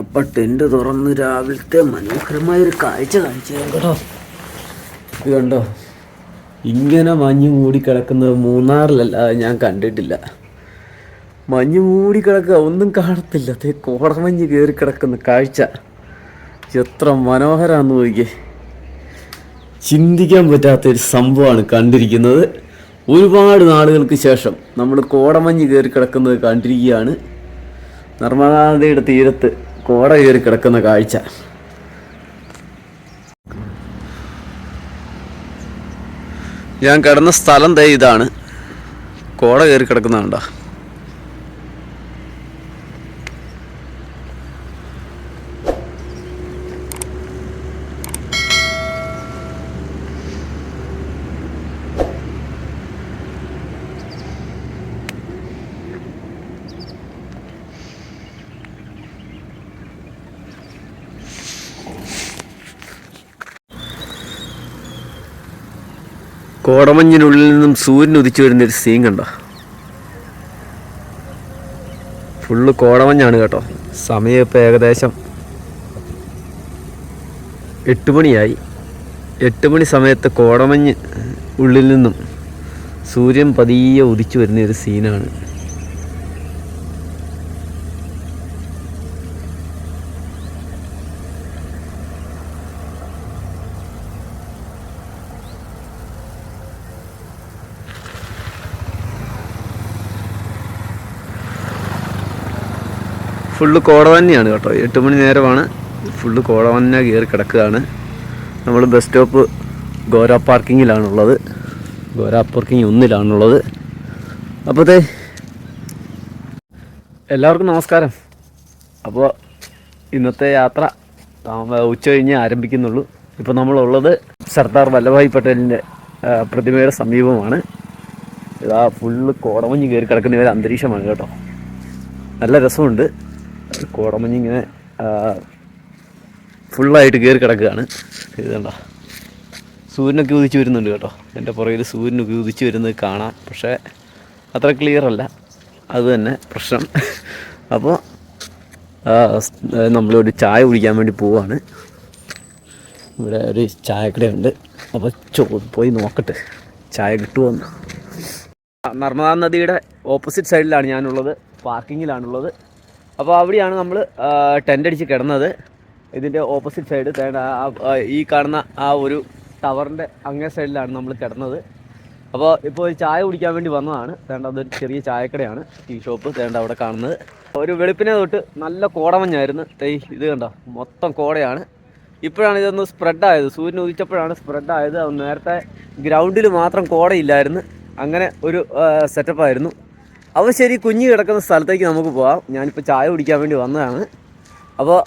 അപ്പം ടെന്റ് തുറന്ന് രാവിലത്തെ മനോഹരമായൊരു കാഴ്ച കാണിച്ചു ഇത് കണ്ടോ? ഇങ്ങനെ മഞ്ഞ് മൂടിക്കിടക്കുന്നത് മൂന്നാറിലല്ല ഞാൻ കണ്ടിട്ടില്ല. മഞ്ഞ് മൂടിക്കിടക്കുക ഒന്നും കാണത്തില്ല. അതേ കോടമഞ്ഞ് കയറി കിടക്കുന്ന കാഴ്ച. എത്ര മനോഹരമാണെന്ന് നോക്കിയേ. ചിന്തിക്കാൻ പറ്റാത്ത ഒരു സംഭവമാണ് കണ്ടിരിക്കുന്നത്. ഒരുപാട് നാളുകൾക്ക് ശേഷം നമ്മൾ കോടമഞ്ഞ് കയറി കിടക്കുന്നത് കണ്ടിരിക്കുകയാണ്. നർമ്മദാ നദിയുടെ തീരത്ത് കോട കയറി കിടക്കുന്ന കാഴ്ച. ഞാൻ കിടന്ന സ്ഥലം ദേ ഇതാണ്. കോട കയറി കിടക്കുന്നുണ്ടോ കോടമഞ്ഞിനുള്ളിൽ നിന്നും സൂര്യൻ ഉദിച്ചു വരുന്ന ഒരു സീൻ കണ്ടോ? ഫുള്ള് കോടമഞ്ഞാണ് കേട്ടോ. സമയം ഇപ്പോൾ ഏകദേശം എട്ട് മണിയായി. എട്ട് മണി സമയത്ത് കോടമഞ്ഞ് ഉള്ളിൽ നിന്നും സൂര്യൻ പതിയെ ഉദിച്ചു വരുന്ന ഒരു സീനാണ് ഫുള്ള് കോട തന്നെയാണ് കേട്ടോ. എട്ട് മണി നേരമാണ്. ഫുള്ള് കോട തന്നെ കയറി കിടക്കുകയാണ്. നമ്മൾ ബസ് സ്റ്റോപ്പ് ഗോര പാർക്കിങ്ങിലാണുള്ളത് ഗോര പാർക്കിംഗ് ഒന്നിലാണുള്ളത്. അപ്പോഴത്തെ എല്ലാവർക്കും നമസ്കാരം. അപ്പോൾ ഇന്നത്തെ യാത്ര ഉച്ച കഴിഞ്ഞ് ആരംഭിക്കുന്നുള്ളൂ. ഇപ്പോൾ നമ്മളുള്ളത് സർദാർ വല്ലഭായ് പട്ടേലിന്റെ പ്രതിമയുടെ സമീപമാണ്. ഇതാ ഫുള്ള് കോടമഞ്ഞ് കയറി കിടക്കുന്ന ഒരു അന്തരീക്ഷമാണ് കേട്ടോ. നല്ല രസമുണ്ട്. കോടമഞ്ഞ് ഇങ്ങനെ ഫുള്ളായിട്ട് കയറി കിടക്കുകയാണ്. ഇത് കണ്ടോ? സൂര്യനൊക്കെ ഉദിച്ച് വരുന്നുണ്ട് കേട്ടോ. എന്റെ പുറകിൽ സൂര്യനൊക്കെ ഉദിച്ച് വരുന്നത് കാണാം. പക്ഷേ അത്ര ക്ലിയർ അല്ല. അത് തന്നെ പ്രശ്നം. അപ്പോൾ നമ്മളൊരു ചായ കുടിക്കാൻ വേണ്ടി പോവാണ്. ഇവിടെ ഒരു ചായക്കടയുണ്ട്. അപ്പോൾ ചോ പോയി നോക്കട്ടെ. ചായ കിട്ടുമെന്ന് നർമ്മദാ നദിയുടെ ഓപ്പോസിറ്റ് സൈഡിലാണ് ഞാനുള്ളത്. പാർക്കിങ്ങിലാണുള്ളത് അപ്പോൾ അവിടെയാണ് നമ്മൾ ടെന്റ് അടിച്ച് കിടന്നത്. ഇതിന്റെ ഓപ്പോസിറ്റ് സൈഡ് ഈ കാണുന്ന ആ ഒരു ടവറിന്റെ അങ്ങേ സൈഡിലാണ് നമ്മൾ കിടന്നത്. അപ്പോൾ ഇപ്പോൾ ഒരു ചായ കുടിക്കാൻ വേണ്ടി വന്നതാണ്. തേണ്ട അതൊരു ചെറിയ ചായക്കടയാണ് ടീ ഷോപ്പ് തേണ്ട അവിടെ കാണുന്നത്. ഒരു വെളുപ്പിനെ തൊട്ട് നല്ല കോടമഞ്ഞായിരുന്നു. തൈ ഇത് കണ്ടോ? മൊത്തം കോടയാണ്. ഇപ്പോഴാണ് ഇതൊന്ന് സ്പ്രെഡായത് സൂര്യൻ ഉദിച്ചപ്പോഴാണ് സ്പ്രെഡായത് നേരത്തെ ഗ്രൗണ്ടിൽ മാത്രം കോടയില്ലായിരുന്നു. അങ്ങനെ ഒരു സെറ്റപ്പായിരുന്നു അപ്പോൾ ശരി കുഞ്ഞ് കിടക്കുന്ന സ്ഥലത്തേക്ക് നമുക്ക് പോവാം. ഞാനിപ്പോൾ ചായ കുടിക്കാൻ വേണ്ടി വന്നതാണ്. അപ്പോൾ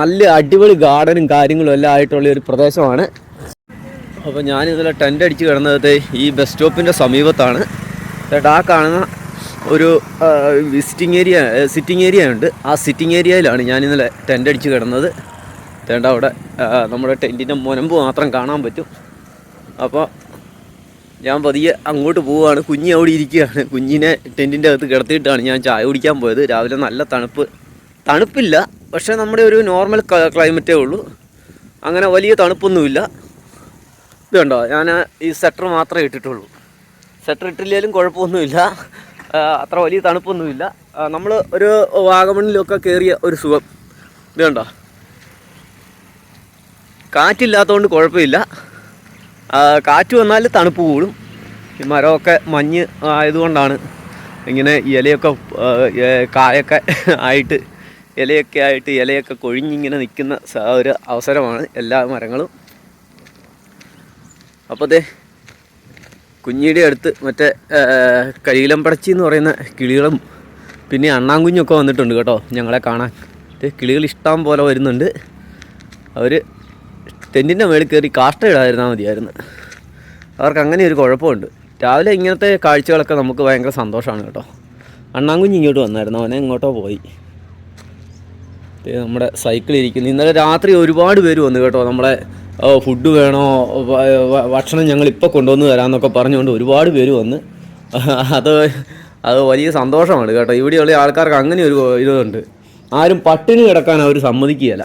നല്ല അടിപൊളി ഗാർഡനും കാര്യങ്ങളും എല്ലാം ആയിട്ടുള്ള ഒരു പ്രദേശമാണ്. അപ്പോൾ ഞാനിതിലെ ടെന്റ് അടിച്ച് കിടന്നത് ഈ ബസ് സ്റ്റോപ്പിന്റെ സമീപത്താണ്. ചേട്ടാ ആ കാണുന്ന ഒരു വിസിറ്റിംഗ് ഏരിയ സിറ്റിംഗ് ഏരിയ ഉണ്ട്. ആ സിറ്റിംഗ് ഏരിയയിലാണ് ഞാൻ ഇന്നലെ ടെന്റ് അടിച്ച് കിടന്നത്. ചേട്ടാ അവിടെ നമ്മുടെ ടെന്റിന്റെ മുനമ്പ് മാത്രം കാണാൻ പറ്റും. അപ്പോൾ ഞാൻ പതിയെ അങ്ങോട്ട് പോവുകയാണ് കുഞ്ഞി അവിടെ ഇരിക്കുകയാണ്. കുഞ്ഞിനെ ടെന്റിന്റെ അകത്ത് കിടത്തിയിട്ടാണ് ഞാൻ ചായ കുടിക്കാൻ പോയത്. രാവിലെ നല്ല തണുപ്പ്. തണുപ്പില്ല. പക്ഷേ നമ്മുടെ ഒരു നോർമൽ ക്ലൈമറ്റേ ഉള്ളൂ. അങ്ങനെ വലിയ തണുപ്പൊന്നുമില്ല. ഇത് കണ്ടോ? ഞാൻ ഈ സെറ്റർ മാത്രമേ ഇട്ടിട്ടുള്ളൂ. സെറ്റർ ഇട്ടില്ലെങ്കിലും കുഴപ്പമൊന്നുമില്ല. അത്ര വലിയ തണുപ്പൊന്നുമില്ല. നമ്മൾ ഒരു വാഗമണ്ണിലൊക്കെ കയറിയ ഒരു സുഖം. ഇത് കണ്ടോ? കാറ്റില്ലാത്തതുകൊണ്ട് കുഴപ്പമില്ല. കാറ്റ് വന്നാൽ തണുപ്പ് കൂടും. ഈ മരമൊക്കെ മഞ്ഞ് ആയതുകൊണ്ടാണ് ഇങ്ങനെ ഇലയൊക്കെ കായൊക്കെ ആയിട്ട് ഇലയൊക്കെ ആയിട്ട് ഇലയൊക്കെ കൊഴിഞ്ഞിങ്ങനെ നിൽക്കുന്ന ഒരു അവസരമാണ് എല്ലാ മരങ്ങളും. അപ്പോൾ അതെ കുഞ്ഞിയുടെ അടുത്ത് മറ്റേ കരിയിലമ്പടച്ചി എന്ന് പറയുന്ന കിളികളും പിന്നെ അണ്ണാങ്കുഞ്ഞൊക്കെ വന്നിട്ടുണ്ട് കേട്ടോ ഞങ്ങളെ കാണാൻ. കിളികൾ ഇഷ്ടം പോലെ വരുന്നുണ്ട്. അവർ ടെന്റിന്റെ മേളിൽ കയറി കാഷ്ട ഇടാതിരുന്നാൽ മതിയായിരുന്നു. അവർക്ക് അങ്ങനെ ഒരു കുഴപ്പമുണ്ട്. രാവിലെ ഇങ്ങനത്തെ കാഴ്ചകളൊക്കെ നമുക്ക് ഭയങ്കര സന്തോഷമാണ് കേട്ടോ. അണ്ണാങ്കുഞ്ഞ് ഇങ്ങോട്ട് വന്നായിരുന്നു. അവനെ ഇങ്ങോട്ടോ പോയി. നമ്മുടെ സൈക്കിൾ ഇരിക്കുന്നു. ഇന്നലെ രാത്രി ഒരുപാട് പേര് വന്നു കേട്ടോ. നമ്മളെ ഫുഡ് വേണോ ഭക്ഷണം ഞങ്ങൾ ഇപ്പോൾ കൊണ്ടുവന്ന് തരാമെന്നൊക്കെ പറഞ്ഞുകൊണ്ട് ഒരുപാട് പേര് വന്ന്. അത് അത് വലിയ സന്തോഷമാണ് കേട്ടോ. ഇവിടെയുള്ള ആൾക്കാർക്ക് അങ്ങനെ ഒരു ഇതുണ്ട് ആരും പട്ടിണി കിടക്കാൻ അവർ സമ്മതിക്കുകയില്ല.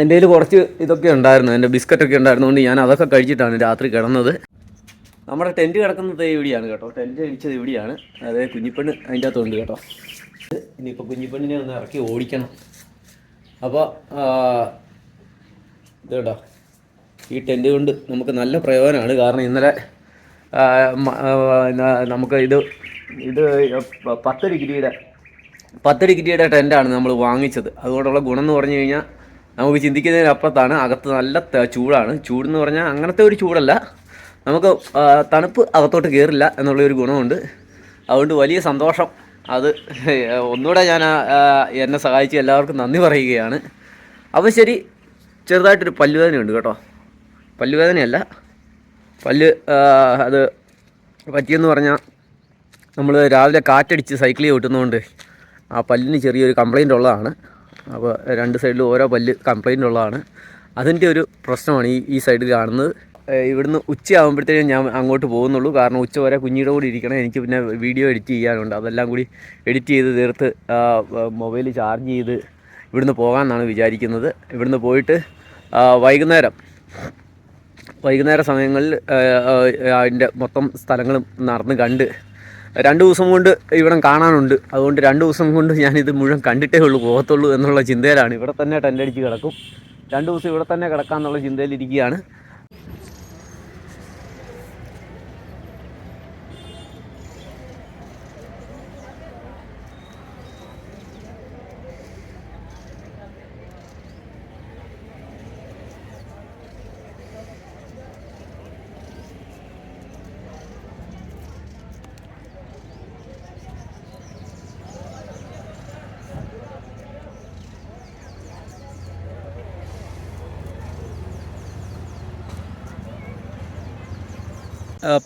എന്റെ കയ്യിൽ കുറച്ച് ഇതൊക്കെ ഉണ്ടായിരുന്നു എന്റെ ബിസ്ക്കറ്റൊക്കെ ഉണ്ടായിരുന്നുകൊണ്ട് ഞാൻ അതൊക്കെ കഴിച്ചിട്ടാണ് രാത്രി കിടന്നത്. നമ്മുടെ ടെന്റ് കിടക്കുന്നത് ഇവിടെയാണ് കേട്ടോ. ടെന്റ് കഴിച്ചത് ഇവിടെയാണ്. അതായത് കുഞ്ഞിപ്പെണ്ണ് അതിന്റെ അകത്തുണ്ട് കേട്ടോ. ഇനിയിപ്പോൾ കുഞ്ഞിപ്പെണ്ണിനെ ഒന്ന് ഇറക്കി ഓടിക്കണം. അപ്പോൾ ഇത് കേട്ടോ ഈ ടെന്റ് കൊണ്ട് നമുക്ക് നല്ല പ്രയോജനമാണ്. കാരണം ഇന്നലെ നമുക്ക് ഇത് ഇത് പത്ത് ഡിഗ്രിയുടെ പത്ത് ഡിഗ്രിയുടെ ടെന്റാണ് നമ്മൾ വാങ്ങിച്ചത്. അതുകൊണ്ടുള്ള ഗുണം എന്ന് പറഞ്ഞു കഴിഞ്ഞാൽ നമുക്ക് ചിന്തിക്കുന്നതിനപ്പുറത്താണ് അകത്ത് നല്ല ചൂടാണ്. ചൂടെന്ന് പറഞ്ഞാൽ അങ്ങനത്തെ ഒരു ചൂടല്ല. നമുക്ക് തണുപ്പ് അകത്തോട്ട് കയറില്ല എന്നുള്ള ഒരു ഗുണമുണ്ട്. അതുകൊണ്ട് വലിയ സന്തോഷം. അത് ഒന്നുകൂടെ ഞാൻ എന്നെ സഹായിച്ച് എല്ലാവർക്കും നന്ദി പറയുകയാണ്. അപ്പോൾ ശരി ചെറുതായിട്ടൊരു പല്ലുവേദനയുണ്ട് കേട്ടോ. പല്ലുവേദനയല്ല. പല്ല് അത് പറ്റിയെന്ന് പറഞ്ഞാൽ നമ്മൾ രാവിലെ കാറ്റടിച്ച് സൈക്കിളിൽ വിട്ടുന്നതുകൊണ്ട് ആ പല്ലിന് ചെറിയൊരു കംപ്ലൈന്റ് ഉള്ളതാണ്. അപ്പോൾ രണ്ട് സൈഡിലും ഓരോ പല്ല് കംപ്ലൈന്റ് ഉള്ളതാണ്. അതിന്റെ ഒരു പ്രശ്നമാണ് ഈ ഈ സൈഡിൽ കാണുന്നത്. ഇവിടുന്ന് ഉച്ചയാകുമ്പോഴത്തേക്കും ഞാൻ അങ്ങോട്ട് പോകുന്നുള്ളൂ. കാരണം ഉച്ച വരെ കുഞ്ഞിയുടെ കൂടി ഇരിക്കണം. എനിക്ക് പിന്നെ വീഡിയോ എഡിറ്റ് ചെയ്യാനുണ്ട്. അതെല്ലാം കൂടി എഡിറ്റ് ചെയ്ത് തീർത്ത് മൊബൈൽ ചാർജ് ചെയ്ത് ഇവിടുന്ന് പോകാമെന്നാണ് വിചാരിക്കുന്നത്. ഇവിടുന്ന് പോയിട്ട് വൈകുന്നേരം. വൈകുന്നേര സമയങ്ങളിൽ അതിന്റെ മൊത്തം സ്ഥലങ്ങളും നടന്ന് കണ്ട് രണ്ട് ദിവസം കൊണ്ട് ഇവിടം കാണാനുണ്ട്. അതുകൊണ്ട് രണ്ട് ദിവസം കൊണ്ട് ഞാനിത് മുഴുവൻ കണ്ടിട്ടേ ഉള്ളൂ പോകത്തുള്ളൂ എന്നുള്ള ചിന്തയിലാണ്. ഇവിടെ തന്നെ ടെന്റ് അടിച്ച് കിടക്കും. രണ്ട് ദിവസം ഇവിടെ തന്നെ കിടക്കാമെന്നുള്ള ചിന്തയിലിരിക്കുകയാണ്.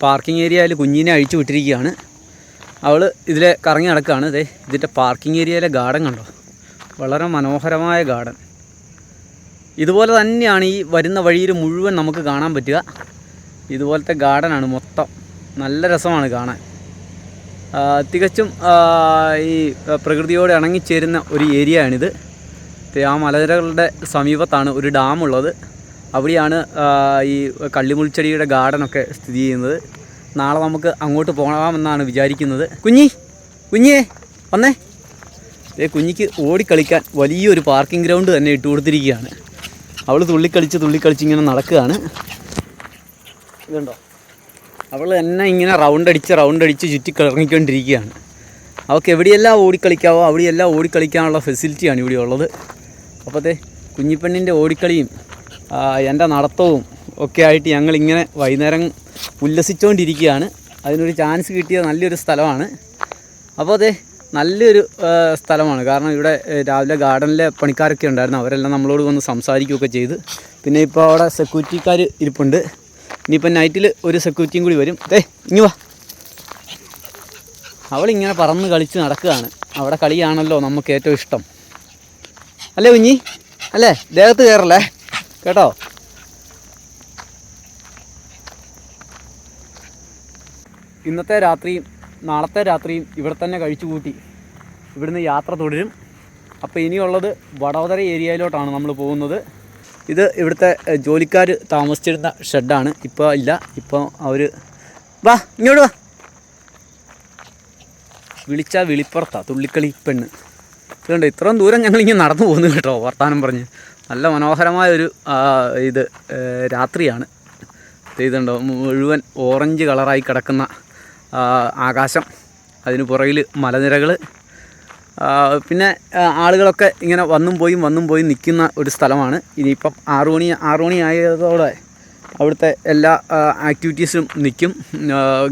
പാർക്കിംഗ് ഏരിയയിൽ കുഞ്ഞിനെ അഴിച്ചു വിട്ടിരിക്കുകയാണ്. അവൾ ഇതിലെ കറങ്ങി നടക്കുകയാണ്. ഇതേ ഇതിന്റെ പാർക്കിംഗ് ഏരിയയിലെ ഗാർഡൻ കണ്ടോ? വളരെ മനോഹരമായ ഗാർഡൻ. ഇതുപോലെ തന്നെയാണ് ഈ വരുന്ന വഴിയിൽ മുഴുവൻ നമുക്ക് കാണാൻ പറ്റുക. ഇതുപോലത്തെ ഗാർഡനാണ് മൊത്തം. നല്ല രസമാണ് കാണാൻ. തികച്ചും ഈ പ്രകൃതിയോട് ഇണങ്ങിച്ചേരുന്ന ഒരു ഏരിയയാണിത് ദേ ആ മലനിരകളുടെ സമീപത്താണ് ഒരു ഡാമുള്ളത്. അവിടെയാണ് ഈ കള്ളിമുൾച്ചെടിയുടെ ഗാർഡനൊക്കെ സ്ഥിതി ചെയ്യുന്നത്. നാളെ നമുക്ക് അങ്ങോട്ട് പോകാമെന്നാണ് വിചാരിക്കുന്നത്. കുഞ്ഞി കുഞ്ഞേ വന്നേ. ഏ കുഞ്ഞിക്ക് ഓടിക്കളിക്കാൻ വലിയൊരു പാർക്കിംഗ് ഗ്രൗണ്ട് തന്നെ ഇട്ട് കൊടുത്തിരിക്കുകയാണ്. അവൾ തുള്ളിക്കളിച്ച് തുള്ളിക്കളിച്ച് ഇങ്ങനെ നടക്കുകയാണ്. ഇതുണ്ടോ? അവൾ എന്നെ ഇങ്ങനെ റൗണ്ട് അടിച്ച് റൗണ്ട് അടിച്ച് ചുറ്റി കിറങ്ങിക്കൊണ്ടിരിക്കുകയാണ്. അവൾക്ക് എവിടെയെല്ലാം ഓടിക്കളിക്കാവോ അവിടെയെല്ലാം ഓടിക്കളിക്കാനുള്ള ഫെസിലിറ്റിയാണ് ഇവിടെ ഉള്ളത്. അപ്പോഴത്തെ കുഞ്ഞിപ്പെണ്ണിന്റെ ഓടിക്കളിയും എന്റെ നടത്തവും ഒക്കെ ആയിട്ട് ഞങ്ങളിങ്ങനെ വൈകുന്നേരം ഉല്ലസിച്ചുകൊണ്ടിരിക്കുകയാണ് അതിനൊരു ചാൻസ് കിട്ടിയ നല്ലൊരു സ്ഥലമാണ്. അപ്പോൾ അതെ നല്ലൊരു സ്ഥലമാണ്. കാരണം ഇവിടെ രാവിലെ ഗാർഡനിലെ പണിക്കാരൊക്കെ ഉണ്ടായിരുന്നു. അവരെല്ലാം നമ്മളോട് വന്ന് സംസാരിക്കുകയൊക്കെ ചെയ്ത്. പിന്നെ ഇപ്പോൾ അവിടെ സെക്യൂരിറ്റിക്കാർ ഇരിപ്പുണ്ട്. ഇനിയിപ്പോൾ നൈറ്റിൽ ഒരു സെക്യൂരിറ്റിയും കൂടി വരും. ദേ ഇങ്ങ് വാ. അവളിങ്ങനെ പറന്ന് കളിച്ച് നടക്കുകയാണ്. അവിടെ കളിയാണല്ലോ നമുക്ക് ഏറ്റവും ഇഷ്ടം. അല്ലേ കുഞ്ഞി? അല്ലേ? ദേഹത്ത് കയറല്ലേ? കേട്ടോ? ഇന്നത്തെ രാത്രിയും നാളത്തെ രാത്രിയും ഇവിടെ തന്നെ കഴിച്ചു കൂട്ടി. ഇവിടുന്ന് യാത്ര തുടരും. അപ്പോൾ ഇനിയുള്ളത് വടവതര ഏരിയയിലോട്ടാണ് നമ്മൾ പോകുന്നത്. ഇത് ഇവിടുത്തെ ജോലിക്കാർ താമസിച്ചിരുന്ന ഷെഡാണ്. ഇപ്പോൾ ഇല്ല. ഇപ്പോൾ അവർ വാ ഇങ്ങോട്ട് വാ. വിളിച്ചാൽ വിളിപ്പുറത്താ തുള്ളിക്കളി പെണ്ണ്. ഇതുകൊണ്ട് ഇത്രയും ദൂരം ഞങ്ങളിങ്ങനെ നടന്നു പോകുന്നു കേട്ടോ വർത്താനം പറഞ്ഞ്. നല്ല മനോഹരമായൊരു ഇത് രാത്രിയാണ്. ഇത് ഇതുണ്ടോ മുഴുവൻ ഓറഞ്ച് കളറായി കിടക്കുന്ന ആകാശം. അതിന് പുറകിൽ മലനിരകൾ പിന്നെ ആളുകളൊക്കെ ഇങ്ങനെ വന്നും പോയും വന്നും പോയും നിൽക്കുന്ന ഒരു സ്ഥലമാണ്. ഇനിയിപ്പം ആറു മണി ആറു മണി ആയതോടെ അവിടുത്തെ എല്ലാ ആക്ടിവിറ്റീസും നിൽക്കും.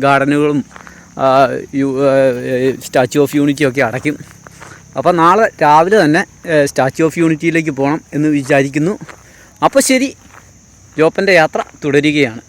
ഗാർഡനുകളും സ്റ്റാച്യു ഓഫ് യൂണിറ്റിയൊക്കെ അടയ്ക്കും. അപ്പോൾ നാളെ രാവിലെ തന്നെ സ്റ്റാച്യു ഓഫ് യൂണിറ്റിയിലേക്ക് പോകണം എന്ന് വിചാരിക്കുന്നു. അപ്പോൾ ശരി ജോപ്പന്റെ യാത്ര തുടരുകയാണ്.